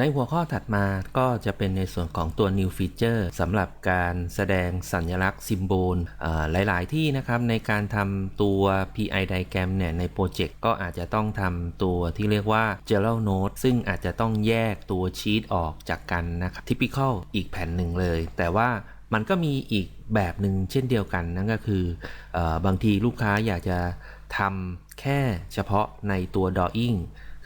ในหัวข้อถัดมาก็จะเป็นในส่วนของตัว new feature สำหรับการแสดงสัญลักษณ์ซิมโบลหลาย ๆ ที่นะครับในการทำตัว PI diagram เนี่ยในโปรเจกต์ก็อาจจะต้องทำตัวที่เรียกว่า general note ซึ่งอาจจะต้องแยกตัวชีตออกจากกันนะครับ typical อีกแผ่นหนึ่งเลย แต่ว่ามันก็มีอีกแบบหนึ่งเช่นเดียวกันนั่นก็คืออบางทีลูกค้าอยากจะทำแค่เฉพาะในตัว drawing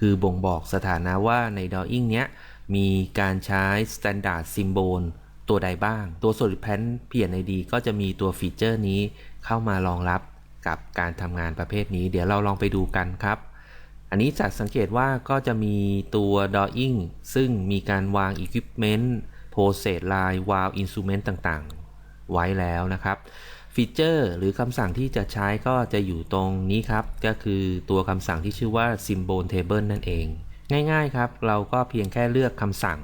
คือบ่งบอกสถานะว่าใน drawing เนี้ยมีการใช้ standard symbol ตัวใดบ้าง ตัว solid pan PNID ก็จะมีตัวฟีเจอร์นี้เข้ามารองรับกับการทำงานประเภทนี้ เดี๋ยวเราลองไปดูกันครับ อันนี้จากสังเกตว่าก็จะมีตัว drawing ซึ่งมีการวาง equipment process line valve instrument ต่างๆ ไว้แล้วนะครับ ฟีเจอร์หรือคำสั่งที่จะใช้ก็จะอยู่ตรงนี้ครับ ก็คือตัวคำสั่งที่ชื่อว่า symbol table นั่นเอง ง่ายๆครับ เราก็เพียงแค่เลือกคำสั่ง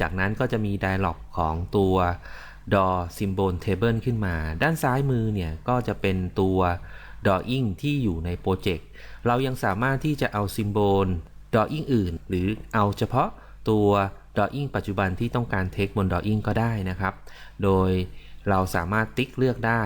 จากนั้นก็จะมี dialog ของตัว door symbol table ขึ้นมา ด้านซ้ายมือเนี่ย ก็จะเป็นตัว drawing ที่อยู่ในโปรเจกต์ เรายังสามารถที่จะเอา symbol drawing อื่น หรือเอาเฉพาะตัว drawing ปัจจุบันที่ต้องการ text บน drawing ก็ได้นะครับ โดย เราสามารถติ๊กเลือกได้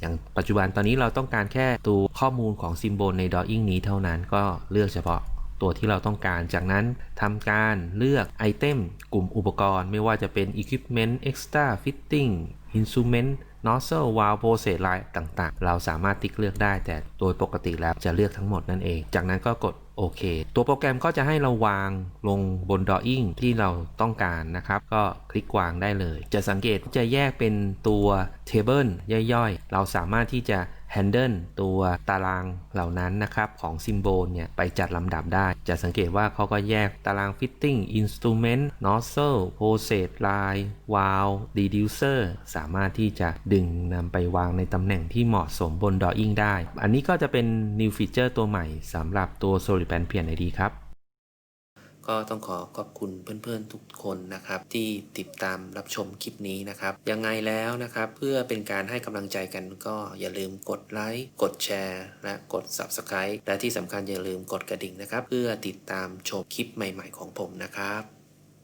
อย่างปัจจุบันตอนนี้เราต้องการแค่ตัวข้อมูลของซิมโบลใน drawing นี้เท่านั้นก็เลือกเฉพาะตัวที่เราต้องการ จากนั้นทำการเลือกไอเทมกลุ่มอุปกรณ์ ไม่ว่าจะเป็น equipment extra fitting instrument nozzle valve process line ต่างๆ เราสามารถติ๊กเลือกได้ แต่โดยปกติแล้วจะเลือกทั้งหมดนั่นเอง จากนั้นก็กดโอเค ตัวโปรแกรมก็จะให้เราวางลงบน drawing ที่เราต้องการนะครับ ก็คลิกวางได้เลย จะสังเกตจะแยกเป็นตัว table ย่อยๆ เราสามารถที่จะ handle ตัวตารางเหล่านั้นนะครับของ symbol เนี่ยไปจัดลำดับได้ จะสังเกตว่าเขาก็แยกตาราง fitting instrument nozzle process line valve reducer สามารถที่จะดึงนำไปวางในตำแหน่งที่เหมาะสมบน drawing ได้ อันนี้ก็จะเป็น new feature ตัวใหม่สำหรับตัว SolidPan PNID ครับ ก็ต้องขอขอบคุณเพื่อนๆทุกคนนะครับที่ติดตามรับชมคลิปนี้นะครับยังไงแล้วนะครับเพื่อเป็นการให้กำลังใจกันก็อย่าลืมกดไลค์กดแชร์และกด Subscribe และที่สำคัญอย่าลืมกดกระดิ่งนะครับ เพื่อติดตามชมคลิปใหม่ ๆ ของผมนะครับ